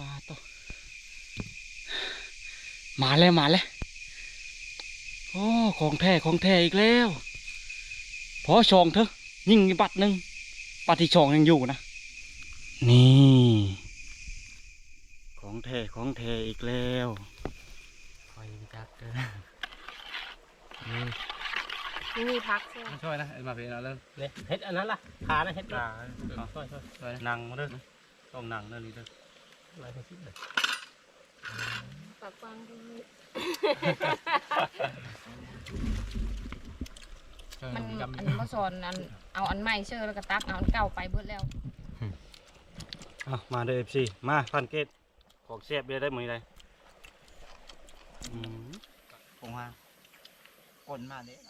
ปลาตัวมาแล้วมาแล้วโอ้ของแท้ของแท้อีกแล้วพอชองเถอะยิ่งอีกบัตรหนึ่งบัตรที่ชองยังอยู่นะ นี่ ของแท้ของแท้อีกแล้วคอยจักเด้อนี่มีพักใช่ไหมมาช่วยนะเอามาเป็นเอาเริ่มเนี่ยเฮ็ดอันนั้นล่ะขานะเฮ็ดอ่าอ่าช่วยช่วยช่วยนะนั่งมาเด้อต้องนั่งเด้อนี่เด้อ อะไรก็คิดเลยปากกวางดีช่วยมันจำอันมาสอนอันเอาอันใหม่เชื่อแล้วก็ตักเอาอันเก่าไปเบิดแล้วเอามาเด้อ FC มาพันเกตของแซ่บได้ได้มื้อใดอืมผมว่าคนมาเนี่ย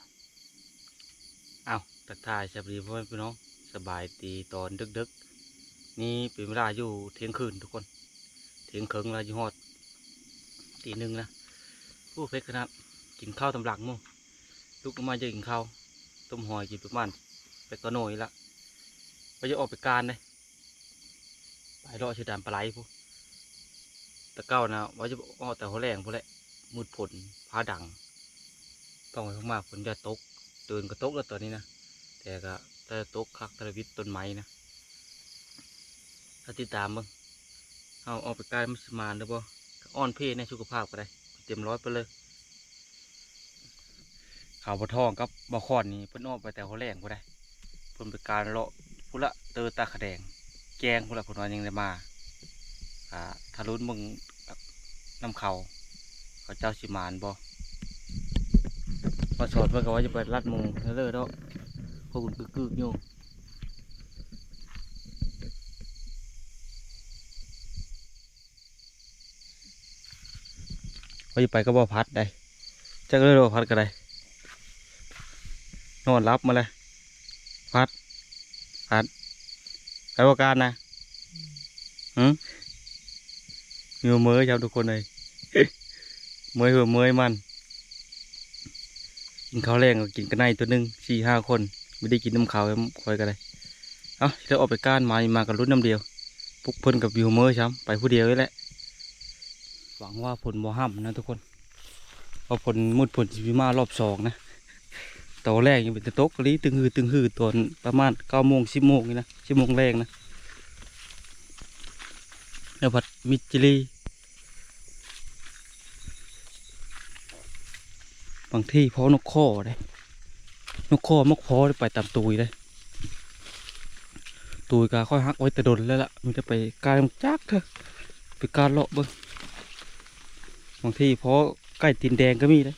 เอาตักทายสวัสดีพ่อแม่พี่น้องสบายดีตอนดึกๆ นี่เป็นเวลาอยู่เที่ยงคืนทุกคน เที่ยงคืนเวลาอยู่ฮอดตีหนึ่งนะผู้เพชรขนาดกินข้าวตำหลังมั้งลุกมาจะกินข้าวต้มหอยกินประมาณไปกระโหน่อยละไปจะออกไปการเลยไปรอชื่อดานปลาไหลพวกตะเก้านะว่าจะออกแต่หัวแรงพวกแหละมืดผลพาดัง ต้องไปมากฝนจะตกเดินก็ตกแล้วตอนนี้นะแต่ก็แต่ตกคักตะวิดต้นไม้นะถ้าติดตามบ้าง เอาออกไปกายมัสมานหรือเปล่อ่อนเพศในสุขภาพก็ได้ เต็มร้อยไปเลยข่าวบะทองกับบะคอนนี่เพิ่นออกไปแต่หัวแรงก็ได้เพิ่นไปการเลาะพุละเตอตาขแดง แกงพุละผลวันยังได้มาอ่าทะลุนมึงน้ำเขาเขาเจ้าสิมานบ่มาสอนเพื่อนก็ว่าจะไปรัดมูแล้วเลยเนาะพวกคุณกึกๆอยู่ ว่าจะไปก็บ่พัดได้จักเลยบ่พัดก็ได้นอนรับมาเลยพัดพัดใครว่าการนะหืมอยู่เมื่อยครับทุกคนเลยเมื่อยหัวเมื่อยมันกินข้าวแรงก็กินกันในตัวหนึ่งสี่ห้าคนไม่ได้กินน้ำขาวคอยกันเลยเอ้าเดี๋ยวออกไปก้านมามากับรุ่นน้ำเดียวพวกเพิ่นกับวิวเมอร์ช้ำไปผู้เดียวนี่แหละ หวังว่าผลบ่ห้ำนะทุกคนเพราะผลมุดผลสิมารอบสองนะตอนแรกยังเป็นตะตกะลีตึงหือตึงหือตอนประมาณเก้าโมงสิบโมงนี่นะสิบโมงแรงนะแล้วผัดมิจิลีบางที่เพราะนกข้อได้นกข้อมักพอได้ไปตามตุยได้ตุยก็ค่อยหักไว้แต่ดนแล้วล่ะมันจะไปกายมันจักเถอะไปการเลาะเบิ้ง บางที่เพราะใกล้ตีนแดงก็มีเลย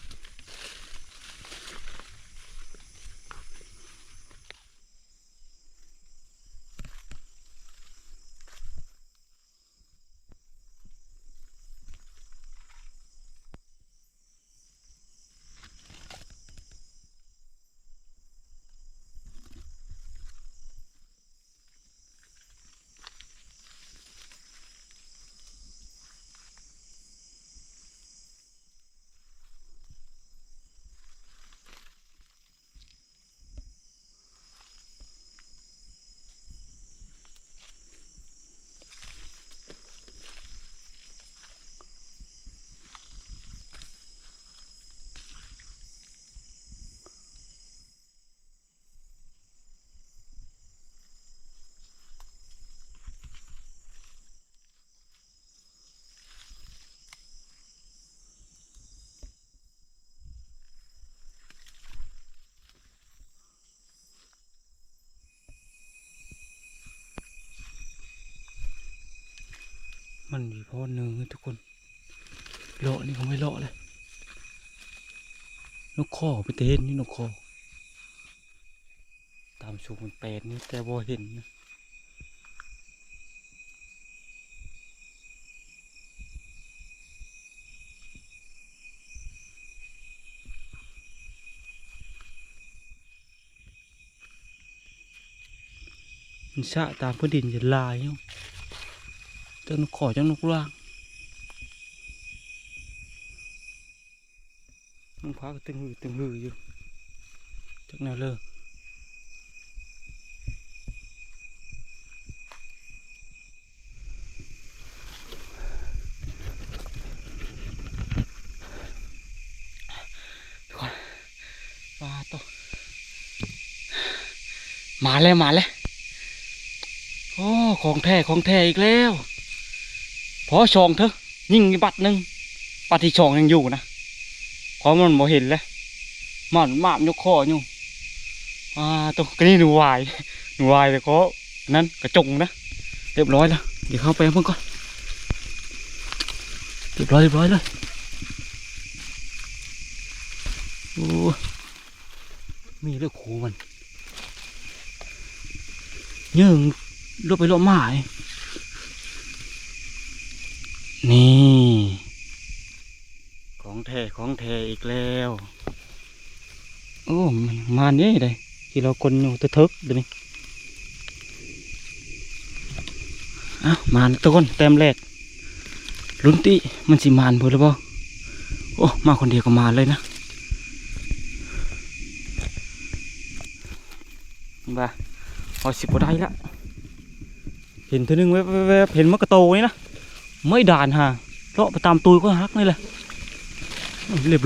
มันมีพ่อหนึ่งทุกคนเลาะนี่เขาไม่เลาะเลยนกข้อไปเต้นนี่นกข้อตามสูงมันแปดนี่แต่บ่เห็นนะมันชะตามพื้นดินจะลายเนาะ ตัวนขอจังนกล่างมันพักตึงหือตึงหืออยู่จักแนวเลิกมาแล้วมาแล้วโอ้ของแท้ของแท้อีกแล้ว อชองเถอะยิงบัดหนึ่งบัดที่ชองยังอยู่นะเพราะมันบ่เห็นแล้วมันมามยกคออยู่อ่าตัวนี่หนูวายหนูวายแต่ก็นั่นกระจงนะเรียบร้อยแล้วเดี๋ยวเข้าไปเพิ่งก่อนเรียบร้อยเรียบร้อยเลยโอ้มีเลือกคูมันยืงลบไปลบมา นี่ ของแท้ของแท้อีกแล้ว โอ้มันมาเนี้เลยที่เราคนอยู่ตะทึกเดี๋ยวนี้อ้าวมานทุกคนเต็มแรกลุ้นติมันสิมานเพื่อหรือเปล่าโอ้มาคนเดียวก็มาเลยนะบ้าพอสิบกว่าได้ละเห็นเธอหนึ่งแวบๆๆเห็นมะกระโตนี่นะ ไม่ด่านฮะเลาะไปตามตุยก็ฮักนี่แหละเรีย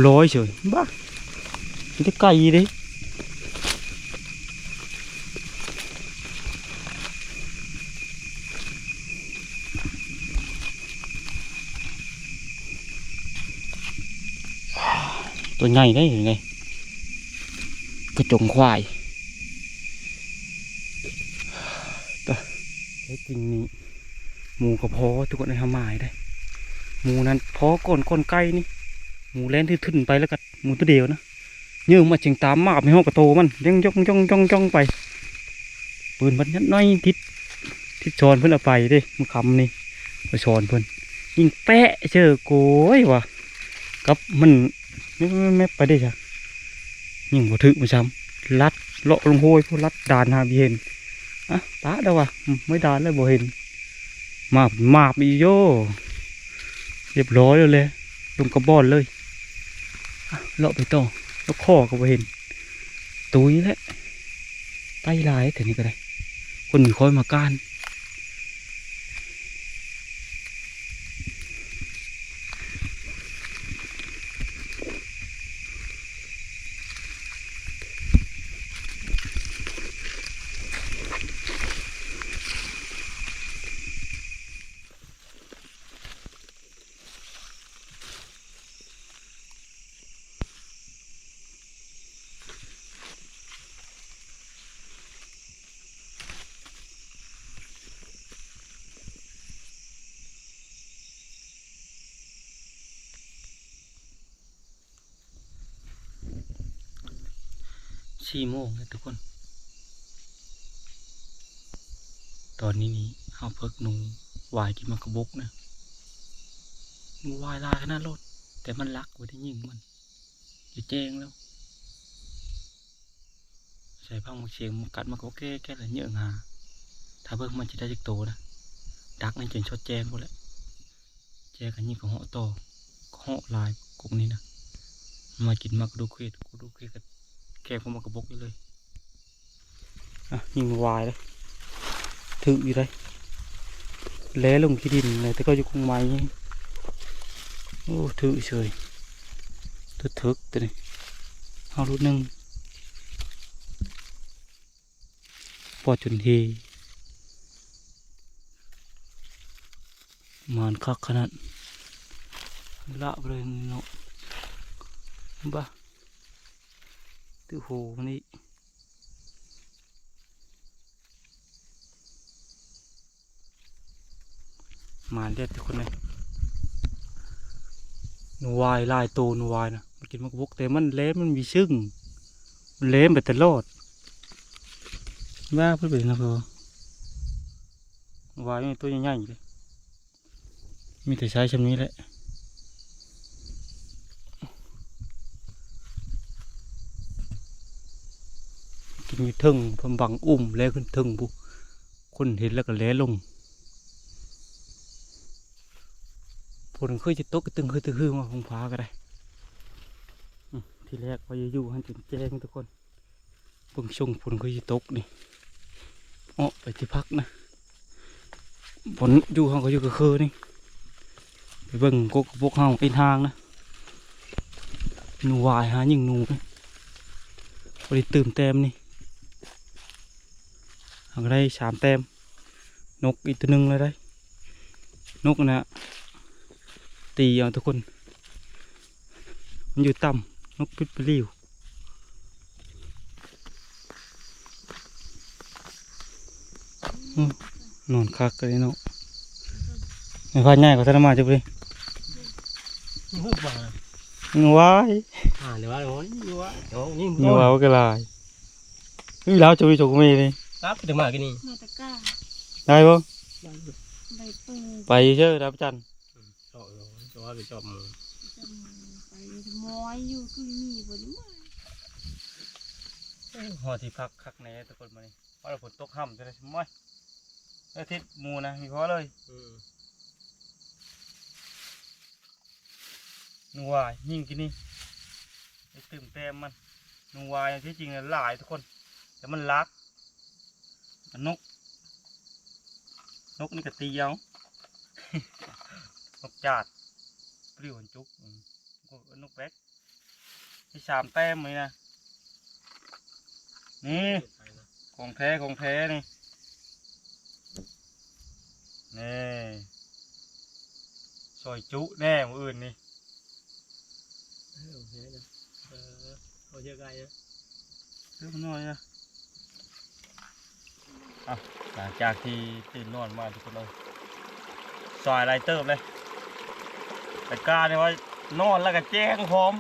บร้อยเฉยบ้ามันจะไก่ดิตัวใหมูก็พอทุกคนในทำหมายได้หมูนั้นพอก่อนก่อนไก่นี่หมูแล่นที่ทึนไปแล้วก็หมูตัวเดียวนะเยืมมาจึงตามมาบในห้องกระโตมันยังย่องย่องย่องย่องไปปืนมันยัดน้อยทิศทิศชอนเพิ่อนเอาไปด้มันคำนี่มาชอนเพิ่อนยิงแปะเจอโกยวะกับมันไม่ไม่ไม่ไปได้จ้ะยิงบ่ถึกมาช้ำลัดเลาะลงห้วยพวกลัดดานหาเบียนอะตาเด้อวะไม่ดานเลยบ่เห็น มาบมาบอีโยเรียบร้อยเลยเลยลงกระบอนเลยเลาะไปต่อแล้วข้อก็ไปเห็นตัวนี้แหละไตลายแต่นี้ก็ได้ คนมีคอยมาก้าน สี่โมงนะทุกคน ตอนนี้นี่เอาเพิกหนูวายกินมากระบกนะหนูวายลายขนาดรถแต่มันรักไว้ที่ยิงมันอย่าแจ้งแล้ว ใส่พังมักเชียงมันกัดมันก็แก้แก้ละเยอะงาถ้าเบิกมันจะได้จักโตนะดักนั่นจนชดแจ้งหมดแหละแจ้งกันยิ่งกับเหาะต่อเหาะลายกุกนี้นะมากินมากระดูกเควดกระดูกเควดกับ แกงพวกมันกระบกเลยอะยิงวายเลยถึกอยู่เลยแล้ลงที่ดินเลยแต่ก็อยู่คงไม้โอ้ถึกเฉยถึกถึกตัวนี้เอารุ่นหนึ่งปอจุนทีมานคักขนาดละเลยเนาะบ้า ตื้อโหนี่มานเด็ดทุกคนเลยหนูวายลายตูหนูวายนะมันกินมันก็บกแต่มันเละมันมีชึ่งมันเละไปตลอดว่าเพื่อนเป็นนะเพื่อนวายมีตัวใหญ่ๆเลยมีแต่ใช้ชำนี้แหละ นอยู่เทึงพมบังอุ้มแล้วขึ้นเทึงบุคนเห็นแล้วก็แล้ลงผลเคยจะตกกระตึงเคยตะคือมาคงฟ้าก็ได้ทีแรกว่าจะอยู่หันจนแจ้งทุกคนเพิ่งชงผลเคยจะตกนี่ออไปที่พักนะผลอยู่ห้องก็อยู่กับคือนี่ไปเบิ่งกกพวกเฮาเป็นทางนะหนูวายหายิงหนูไปบริตื่มเต็มนี่ เอาก็ได้สามแต้มนกอีกตัวหนึ่งเลยได้ นกนะตีเอาทุกคน มันอยู่ต่ำนกพิษปลิวอืมนอนคักกันเลยเนาะไม่พลาดง่ายกว่าธนมาจุบเลยหูบ้างัวายอ่าเดี๋ยวว่าโอ้ยนี่ว่าเดี๋ยวนี่งัวเอากระลายนี่แล้วจุยจุกมีเลยค รับถึงมากินนี่มาตะกร้าได้ปะใบเปิดไปเชื่อรับจันทร์ชอบชอบไปชอบมือจะไปมอยอยู่คือมีบนมาหอที่พักคักในทุกคนมานี่เพราะเราฝนตกห่ำจะได้สมอยอาทิตย์หมูนะมีเพราะเลยอืมนัวยิ่งกินนี่ไอ้ตื่มแต้มมันนัวอย่างที่จริงน่ะหลายทุกคน แต่มันรักมั นนก นกนี่ก็ตีเอานกจาดปลิวหันจุกอืมนกแบ๊กที่สามแต้มเลยนะนี่ของแท้ของแท้นี่นี่ซอยจุแน่มืออื่นนี่เออโอเคนะเออเขาเยอะไกลนะเรื่องน้อยนะ อะหลังจากที่ตื่นนอนมาทุกคนเลยซอยไรเติมเลยแต่กล้าเนี่ยว่านอนแล้วก็แจ้งพร้อม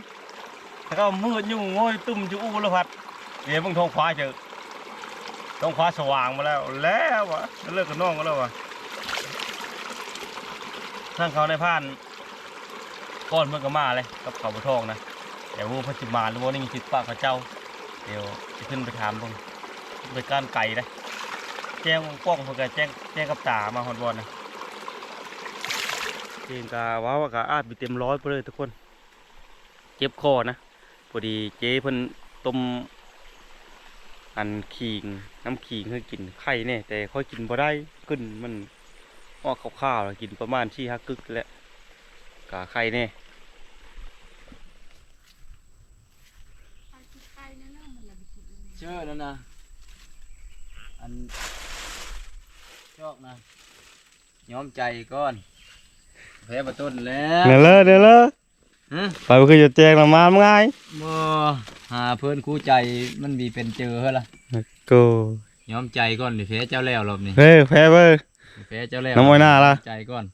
แล้วก็มืดอยู่ง่อยตุ่มอยู่อู้แล้วพัดเดี๋ยวมึงท้องฟ้าเจอท้องฟ้าสว่างมาแล้วแล้ววะเลิกกับน้องก็แล้ววะทั้งเขาในผ่านก้อนเมื่อก็มาเลยกับเขาบะทองนะเดี๋ยววูพัชิมาหรือว่านี่มีจิตปากพระเจ้า เดี๋ยวจะขึ้นไปถามเบิ่งไปก้านไก่นะแจ้งกล้องเพื่อแจ้งแจ้งกับตามาฮอดบอลนะเองกาว้าวากาอาจไปเต็มร้อยไปเลยทุกคน เจ็บคอนะพอดีเจ๊เพิ่นต้มอันขิงน้ำขิงให้กินไข่เนี่ยแต่ค่อยกินบ่ได้ขึ้นมันออกข้าวๆแล้วกินประมาณที่ฮักกึกแล้วกาไข่เนี่ยไปที่ใกล้นั่นน่ะมันละไปกินเลยเชื่อแล้วนะอัน ชอบนะย้อมใจก่อนแพ้ประต้นแล้วเดี๋ยวเลยเดี๋ยวเลยฮะไปบ่คือจะแจ้งละมาง่ายบ่หาเพื่อนคู่ใจมันมีเป็นเจอเหรอล่ะกูย้อมใจก่อนดิแพ้เจ้าแล้วรอบนี้เฮ้ยแพ้เว้ยแพ้เจ้าแล้วน้ำอ้อยหน้าล่ะ ใจก่อน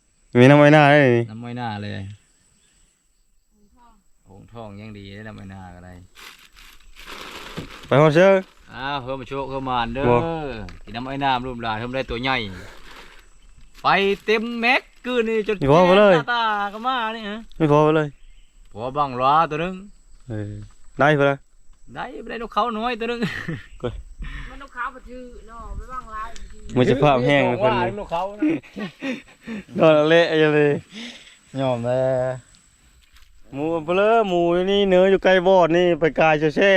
มีน้ำไว้หน้าได้นี่น้ำอ้อยหน้าเลยโอ่งทองยังดีได้น้ำอ้อยหน้าก็ได้ไปฮอดเชื่อ อ้าวเพิ่มมาโชคเพิ่มมานเด้อบ่กินน้ำอ้อยหน้ารวมหลานเพิ่มได้ตัวใหญ่ไปเต็มแม็กคืนนี่จนนี่พอไปเลยแก้ตาก็มานี่ฮะไม่พอไปเลยพอบังล้อตัวนึงเออได้ไปเลยได้ไม่ได้นกเขาน้อยตัวนึงมันต้องขาวปะทือเนาะไปบ้างลายปะทือมันจะภาพแห้งเลยเพิ่นเลยนกเขานะนอนเละอย่าเลยยอมเลยหมูเปลือหมูนี่เนื้ออยู่ใกล้บอดนี่ไปกายเช่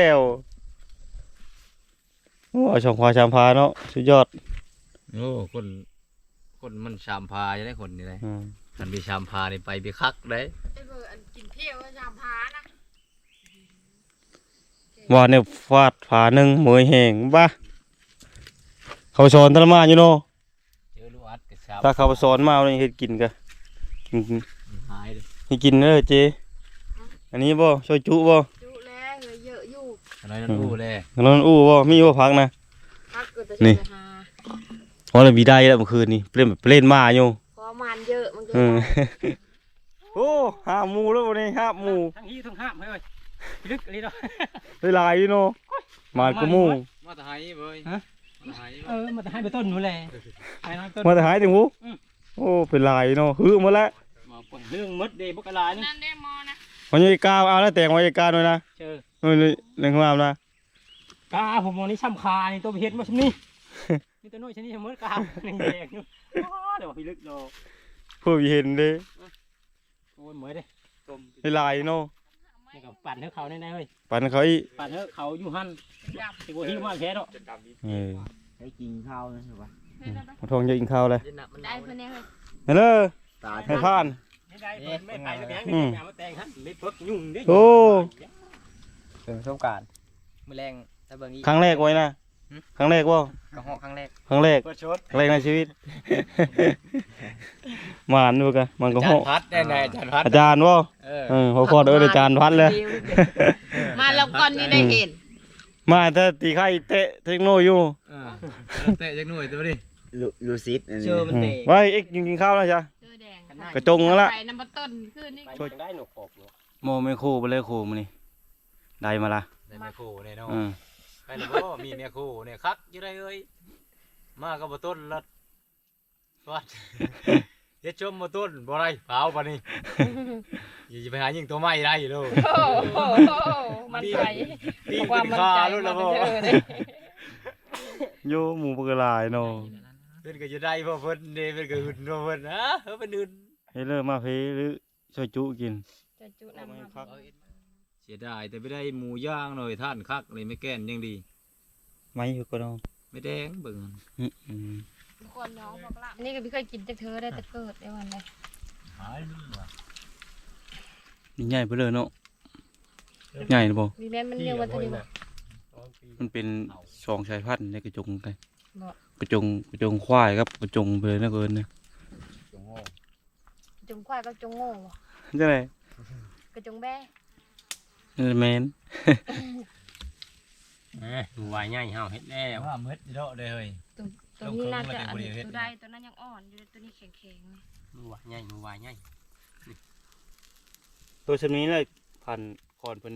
วๆโอ้ช่องควาชามพาเนาะสุดยอดโอ้คนคนมันชามพาจะได้คนนี่เลยอืมมันไปชามพานี่ไปไปคักเลยไอ้เบอร์อันกินเที่ยวก็ยามพานะว่าเนี่ยฟาดผาหนึ่งมือแห้งบ้าเขาสอนธรรมาอยู่เนาะเจอลูกอัดกับชามถ้าเขาสอนมาเอานี่เฮ็ดกินกะกินหายเลยให้กินเด้อเจอันนี้บ่ช่วยจุบ่ จุแล้วเหลือเยอะ อยู่อะไรนั่นรู้เลยแล้วมันอู้บ่มีบ่พักนะพักเกิดแต่นี่จะหาเพราะเราบีได้แล้วเมื่อคืนนี้เล่นแบบเล่นมาอยู่เพราะมันเยอะมันเยเอออะโอ้ห้าหมูแล้ววันนี้ห้าหมูทั้งฮีทั้งห้ามเฮ้ยลึกอะไรเนาะได้หลายอยู่เนาะมาดกระหมูมาตะไห้เว้ยฮะมาตะไห้เออมาให้ไปต้นนู้นเลยให้น้ำต้นมาแต่หายถึงหูอืมโอ้เป็นลายเนาะฮือหมาแล้วมาปล่อยเรื่องมดเดย์บกลายนี่นั่นได้มอนะ วันนี้กาวเอาแล้วแต่งไว้กาวด้วยนะเจอเออเรื่องความนะกาผมมองนี่ช้ำคานี่ตัวเห็ดมาชนี่นี่ตัวน้อยชนิดชะมดกาหนึ่งแดงอยู่อ๋อเดี๋ยวพี่ลึกดอกเพื่อเห็นเด้โอ้ยเหมยเด้กลมได้ลายเนาะนี่ก็ปั่นให้เขาแน่ๆเฮ้ยปั่นเขาอีกปั่นให้เขาอยู่หันติโกหิวมากแค่เนาะเออให้กินข้าวนะใช่ปะมาทองจะกินข้าวเลยได้เพื่อนเนี่ยเลยเฮ้ยเด้อตาให้ผ่าน ไม่ได้ไม่ไปแล้วแกอืไม่มแกมาแต่งฮะไม่เพิกยุ่งเด้โอ้เป็นประสบการณ์มือแรงถ้าเบิ่งอีกครั้งแรกไว้นะครั้งแรกบ่กระหอกครั้งแรกครั้งแรกเปิดชดครั้งแรกในชีวิต หมานดูกันมันก็อาเหจาราะย์พัดได้ไงอาจารย์พัดอาจารย์บ่เออเออพอพอเด้ออาจารย์พัดเลย มาแล้วก่อนนี่ได้เห็นมาถ้าตีไข่เตะเทคโนอยู่ เออเตะจักหน่วยตัวดิ ลูลูซิดอันเจนี้อมันอืมเตะไว้เอ็กกินกินข้าวแล้วจ้ะ เสื้อแดงกระจงแล้วล่ะ ไปน้ำมันต้นขึ้นนี่ช่วยได้หนกออกเนาะโมไม่คู่ไปเลยคู่มานี่ได้มาละได้แม่ครูเนี่ยเนาะอืมไปแล้วบ่มีแม่ครูเนี่ยคักอยู่ได้เอ้ยมาก็บ่ต้นละวัดเฮ็ดชมบ่ต้นบ่ไรเผาปานนี้อย่าจะไปหายิงตัวใหม่ได้อยู่โลกโอ้โหมันใจปีบอกเป็ว่านมันคาใจลุ้นมัแล้นวบ่เจอเลยโยหมูปลาลายเนาะเพิ่นก็จะได้เพราะเพิ่นเด้เพิ่นก็หึนเพราะเพิ่นนะเออเพิ่นหึนให้เลิกมาเพหรือช่วยจุกิน จะจุน้ำมาครับเสียดายแต่ไม่ได้หมูย่างหน่อยท่านคักเลยไม่แก้นยังดี ไม่อยู่ก็น้องไม่แดงเบิ่งอืมอืมทุกคนน้องบอกละนี่ก็ไม่เคยกินจากเธอได้แต่เกิดได้วันเลยหายลืมว่ะนี่ใหญ่ไปเลยเนาะใหญ่นะบ่มีแม่มันเรียกว่าตัวนี้บ่มันเป็นสองสายพันธุ์ในกระจงกันบ่ กระจงกระจงควายครับกระจงไปเลยนะเกินเนี่ยจงโง่จงควายก็จงโง่บ่จะไหนก็จงแบ้นี่แมนเอ้ยหมูวายง่ายเฮาเฮ็ดแล้วว่ามืดเดาะเลยเฮ้ย ตัวตัวนี้น่าจะอันลงเครื่องแล้วแต่บ่ได้เฮ็ดตัวใดตัวนั้นยังอ่อนอยู่ตัวนี้แข็งๆเลยหมูวายง่ายหมูวายง่ายตัวชำนี้เลยพันคอนเป็น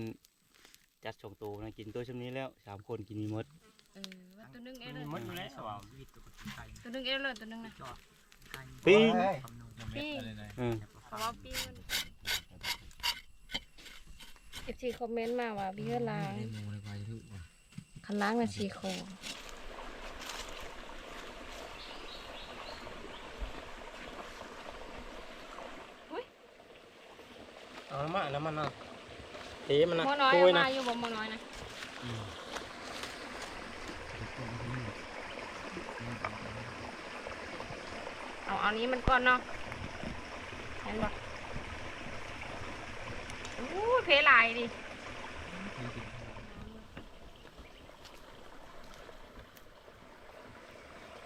จัดสองตัวนะกินตัวชำนี้แล้วสามคนกินมีหมดเออว่าตัวนึงเอเลยมันอยู่แล้วว่ามีตัวกินไก่ตัวนึงเอเลยตัวนึงนะปีปีอืมเพราะว่าปีมันเอฟซีคอมเมนต์มาว่าพี่เฮล้างหมูในควายทุกว่ะคันล้างน่ะสีโคเอาน้ำมันน้ำมันน่ะเทมันนะหมอน้อยโกเอายนะมาอยู่บ่หมอน้อยนะ เอาเอานี้มันก่อนเนาะเห็นบ่อู้เพลายดิ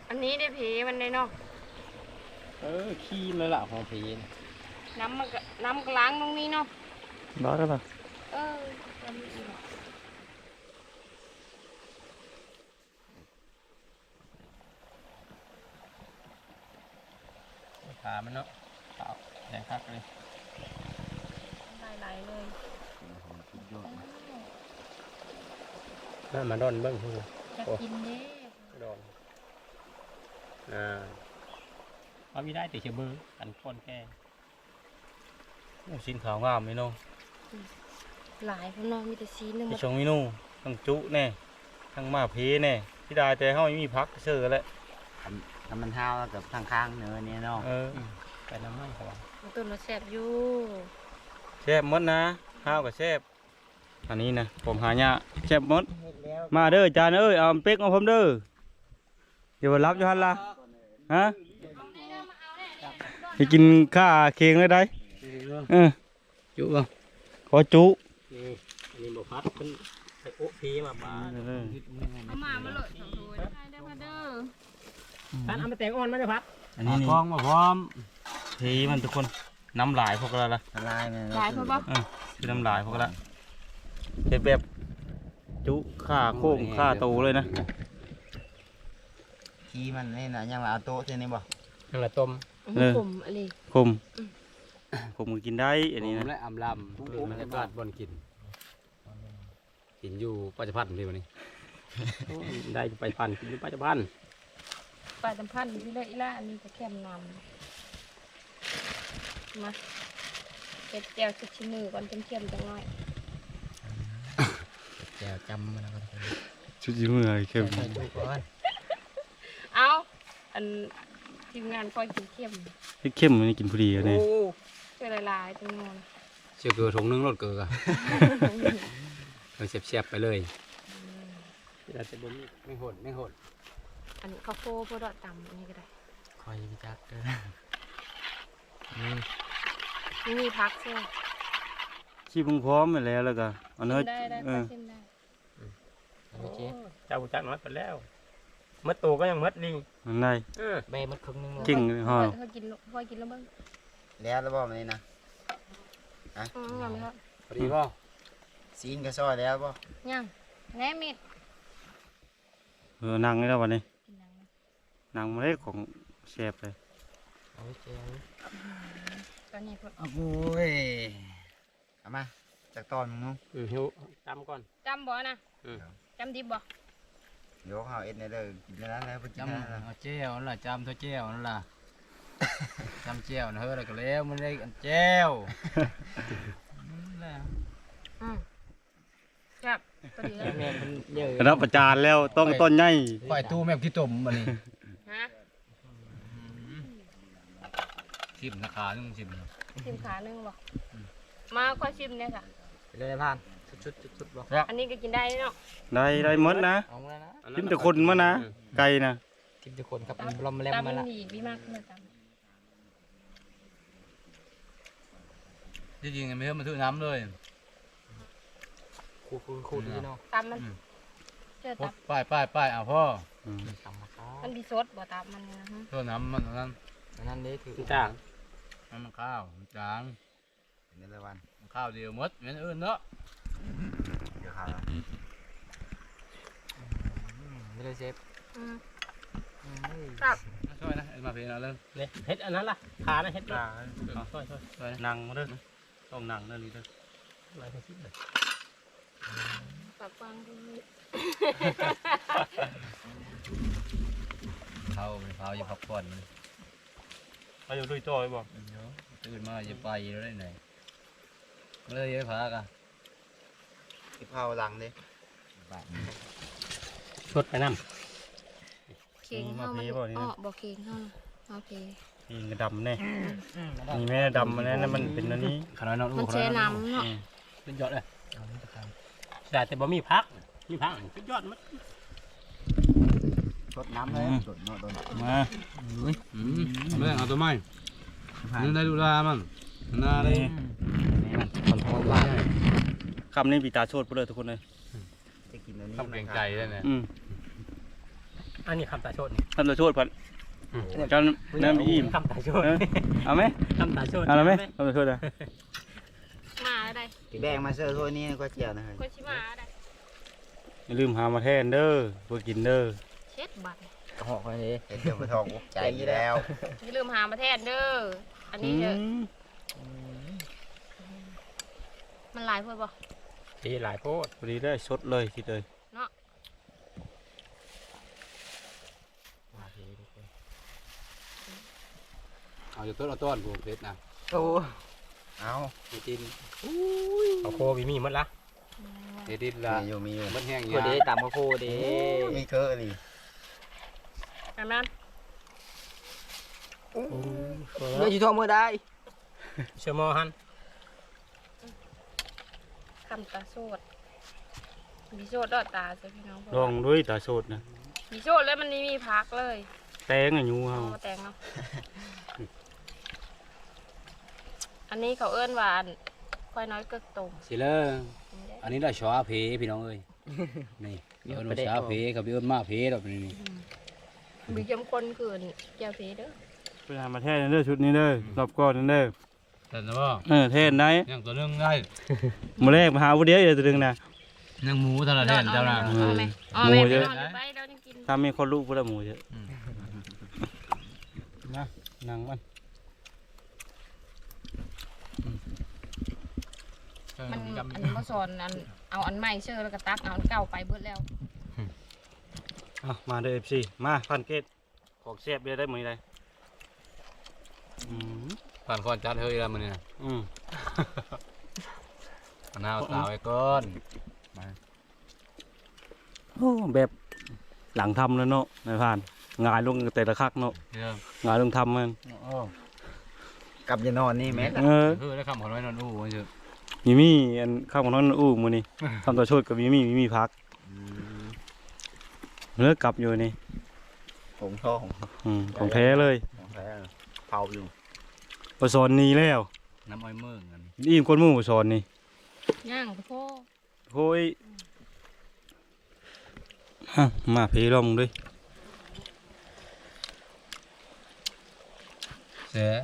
อันนี้ได้ผีมันได้เนาะเออขี้มันละของผีน่ะน้ำมันก็น้ำก็ล้างตรงนี้เนาะร้อนแล้วปะเออน้ำอีกแล้ว ขามันเนาะขาวแดงคักเลยไหลๆเลยน่ามาดอนเบิ่งพูจะกินเด้ดอนอ่าเอาไม่ได้แต่เชื่อเบอร์กันก้อนแก่โอ้ชิ้นขาวงามเลยเนาะหลายคนเนาะมีแต่ซีนึงหมที่ดชงมินูทั้งจุแน่ทั้งมาเพแน่ที่ได้แต่เฮาไม่มีพักเชื่อแล้ว ทำมันเท้ากับทางข้างเนื้อเนี่ยเนาะเออไปน้ำมันเขาว่ามันต้นรสแซ่บอยู่แซ่บหมดนะข้าวกับแซ่บอันนี้นะผมหาเนี่ยแซ่บหมด มาเด้อจานเอ้ยเอาเป๊กเอาผมเด้อเดี๋ยวรับอยู่หันละฮะไปกินข้าเคียงเลยได้เออจุบ่ขอจุนี่อันนี้บ่พัดเป็นไปโอ๊ะผีมาปลาเอามามาเลยสองตัวได้ได้มาเด้อ พัดเอามาแต่งอ่อนมาจะพัดอันนี้นี่คล้องมาพร้อมเพมันทุกคนน้ำลายพวกเราละละลายมันหลายเพิ่นบ่คือน้ำลายพวกเราเห็ดแบบจุข่าโค้งข่าโตเลยนะขี้มันนี่นะยังว่าเอาโต๊ะเท่านี้บ่นั่นแหละต้มเออผมอะไรคมคมก็กินได้อันนี้นะและอำลำคือมันจะกาดบนกิน กินอยู่ปัจจุบันที่วันนี้ได้ไปพันกินไปจะพัน ปลาตำพันที่เลยอีล่าอันนี้จะแคมนำมาเก็ดแก้วชุดชิ้นมือก่อนเค็มๆจังหน่อยแจวจำมันแล้วก็ชุดยิ้มอะไรเข้มเอาอันทีมงานคอยกินเค็มให้เข้มมันนี่กินพอดีอะเนี่ยเพื่อละลายจังนอนเชื่อเกลือทงนึงรถเกลือกันเสียบเสียบๆไปเลยแต่จะบ่มีไม่โหดไม่โหด อันข้าวโพดพวกดอกตำอันนี้ก็ได้คอยพิจักเด้อนี่มีพักใช่ไหมขี้พึงพร้อมไปแล้วแล้วก็เอาเนื้อได้ได้เอปลาอเส้นได้โอเคเจ้าจักน้อยไปแล้วมัดตัวก็ยังมัดลิงมันได้เออเบมันครึ่งนึงจริงฮอเธอกินลูกพ่อกินแล้วเบ้างแล้วแล้วบ่มันนี่นะอืมยังไม่ทอดพอดีป่ะซีนก็ซอยแล้วบ่ยังแหน่มีดเออนั่งนี่แล้ววันนี้กินหนังนะ นั่งมาเล็ดของแซ่บเลยเอาไว้เจอตอนนี้พวกโอ้ยเอามาจากตอนมึงนู้นอือหิวจำก่อน จำบ่นะอืม จำดิบบ่เดี๋ยวเขาเอ็ดในเด้อกินในนั้นแล้วไปกินจำในนั้นแล้วเอาเจ้วนั่นล่ะจำเท่าเจ้วนั่นล่ะ จำเจ้วนะเฮ้ยแล้วก็แล้วมันได้อันเจ้วนั่นแหละอืมครับพอดีเลย แม่มันเยอะรับประจานแล้วต้องต้นใหญ่ ปล่อยตู้แม่งที่ต้มมันนี่ ฮะ ชิมราคานึงชิมชิมขาหนึงบ่มาค่อยชิมเนี่ยค่ะไปเลยผ่านชุดๆชุดๆบ่อันนี้ก็กินได้เนาะได้ได้หมดนะเอามาแล้วนะกินแต่คนมานะไก่นะกินทุกคนครับลมแลมตำมามันละดีดีมากเลยตที่จริงไม่เพิ่มมาถือน้ำเลยคูคูคูดีเนาะำตำมันเจอตับป้ายป้ายป้ายเอาพ่ออืมมันมีสดบ่ตำมันเนี่ยนะฮะเท่าน้ำมันนั้นนั้นนี่ถือจ้าง น้ำมันข้าวมันจางกินในละวันมันข้าวเดียวหมดเหมือนอื่นเนาะเดี๋ยวเขาไม่ได้เซฟอืมช่วยนะมาเพลงเราเริ่มเนี่ยเฮ็ดอันนั้นล่ะขานะเฮ็ดนะช่วยช่วยช่วยนะนั่งมาเด้อต้องนั่งเด้อนี่เด้ออะไรทั้งสิ้นเลยปากกวางดูเข้าไปเผาอย่าพักผ่อนมัน ไปอยู่ด้วยต่อยบ่ตื่นมาจะไปแล้วได้ไหนเลยยังพักอะที่เผาหลังดิชดไปน้เคียงเข้ามันอ๋อบ่เคียงเข้านะโอเคนี่กระดำแน่นี่แม่ดำมาแล้วนะมันเป็นอันนี้ขนาดนั้นมันแช่น้ำเนาะเป็นยอดเลยำแต่แต่บ่มีพักมีพักสุดยอดมัน รดน้ำเลยรดเนาะโดนมาเรื่องเอาตัวไม้นี่ได้ดูแลมันน่าได้คนพอบ้านคำนี้ปีตาโชดไปเลยทุกคนเลยจะกินอันนี้ทำแรงใจได้เนี่ยอืมอันนี้คำตาโชดนี่ท่านตาโชดพันจนน้ำอิ่มคำตาโชดเออเอาไหมคำตาโชดเอาแล้วไหมท่านตาโชดอะมาได้แบ่งมาเสื้อถ้วยนี้ก็เจียวนะเฮ้ยคนชิมาได้อย่าลืมหามาแทนเด้อเพื่อกินเด้อ เช็ดบัตรหอกไปเลยเห็ดเดี๋ยวไปทองอกใจอยู่แล้วอย่าลืมหามาแทนเด้ออันนี้เถอะมันหลายเพื่อบ่ดีหลายโพดพอดีได้ชดเลยคิดเลยเอาอยู่ต้นเอาต้นผูกเพชรนะโอ้เอามีดินเอาโควิมีหมดละมีดินมีละอยู่มีอยู่มันแห้งโคยาเดตามมาโคเดมีเคอะนี่ อันนั้นเดี๋ยวอยู่ทั่วมือได้เชื่อมอฮันคำตาโซดมีโซดดอดตาใช่พี่น้องลองด้วยตาโชดนะ มีโซดแล้วมันนี่มีพักเลย แตงอายุเอาเฮามาแต่งเนาะอันนี้เขาเอิ้นว่าอันควายน้อยเกิกตมสิเลออันนี้ได้ชอเพพี่น้องเอ้ยนี่เดี๋ยวเราชอเพกับเอิ้นมาเพดอกนี่มี เข้มข้นคือแก้วผีเด้อไปหามาแทนเด้อชุดนี้เด้อรอบก่อนนั่นเด้อแต่นะว่าเออแทนได้ยังตัวนึงได้มื้อแรกมาหาผู้เดียวเลยตัวนึงนะยังหมูเท่านั้นเจ้าน่ะเอาไหมเอาหไหมมูไปเยอะไปถ้ามีคนลูกพุ่นละหมูเยอะมานั่งมันมันอันมาสอนอันเอาอันใหม่เชื่อแล้วก็ตักเอาอันเก่าไปเบิดแล้ว เอามาเด้อ FC มาพันเกตของแซ่บเด้อได้มื้อใดอืมผ่านคอนจัดเฮ้ยแล้วมันเนี่ยอืมมะนาวตาไว้ก่อนโอ้แบบหลังทำแล้วเนาะนายผ่านงายลงแต่ละคักเนาะเนี่ยงายลงทำมันกลับจะนอนนี่แม่เออคือได้คำของน้อยนอนอู้ว่าเถอะมีมีอันข้าวของน้องอู้มื้อนี้ทำตัวโชดกับมีมีมีมีพัก เลิกกลับอยู่นี่ผงทองอืมของแท้เลยของแท้เผาอยู่บ่สอนนี่แล้ว น้ำอ้อยเมืองกันอิ่มคนหมู่บ่สอนนี่ย่างพ่อโอ้ยฮะมาเพลอมด้วยเสือ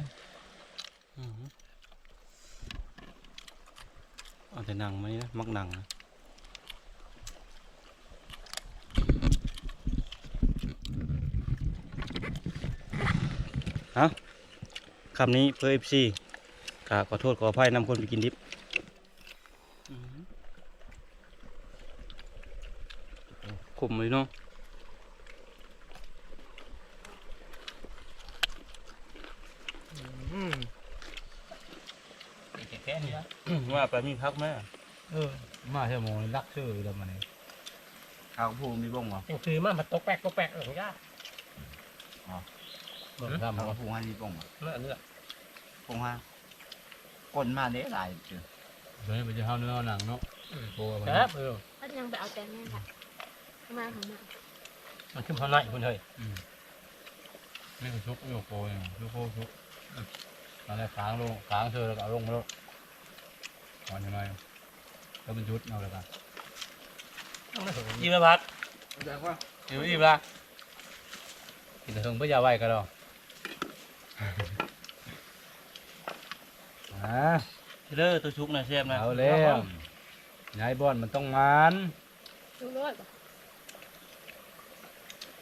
เอาแต่หนังมานี่นะมักหนังนะ เอาคำนี้เพื่อเอฟซีกขอโทษขออภัยนำคนไปกินดิบขมเลยเนาะแค่นี้นะว่าไปมีพักแม่เออ มาเท่าโมงรักชื่ออยู่แล้วมันนี่ข้าวภูมีบ้งเหรอยังคือมันมาตกแปกตกแปกเออจ้าเบิ่งทำ ข้าวเอาภูให้มีบ้งเหรอเนื้อเนื้อบ้งฮะก้นมาเด้หลายเจอเดี๋ยวไปจะเอาเนื้อเอาหนังเนาะโอ้ยแซ่บเออก็ยังไปเอาแต่แม่ค่ะมาของมามันขึ้นพอหน่อยคนเฮ้ยไม่ก็ชุบไม่ก็โกยชุบโกชุบตอนแรกค้างลงค้างเธอแล้วก็เอาลงมาแล้วก่อนยังไงแล้วมันชุดเอาเลยกันยี่สิบพัดอยู่อีกละกินแต่ถึงเพื่อยาไหวกันหรอ อ่าเด้อตัวชุกนะเชฟนะเอาแล้วย้ายบอลมันต้องมานดูรถ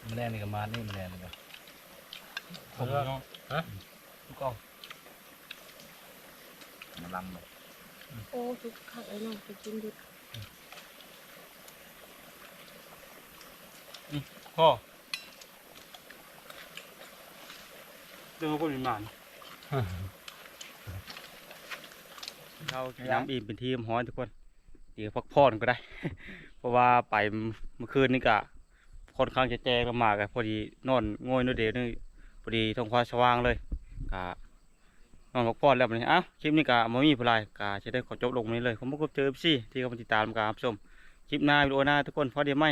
มันแรงนี่กับมานนี่มันแรงนี่กับผมเนาะฮะลูกกล้องมาลำเลยโอ้ทุกขักไอ้น้องไปกินดูพ่อเรื่องคนมีหมาน เรากินน้ำอิ่มเป็นทีมห้อยทุกคน เดี๋ยวพักผ่อนก็ได้ เพราะว่าไปเมื่อคืนนี่กะค่อนข้างจะแจ้งลำมากอะพอดีนอนง่อยนอนเดียวนี่พอดีท้องฟ้าสว่างเลยกะนอนพักผ่อนแล้วมันนี้อะคลิปนี้กะมามีผู้ไรกะจะได้ขอจบลงนี้เลยผมพบเจอพี่ที่กำลังติดตามการรับชมคลิปหน้าวิดีโอหน้าทุกคนพอดีไหม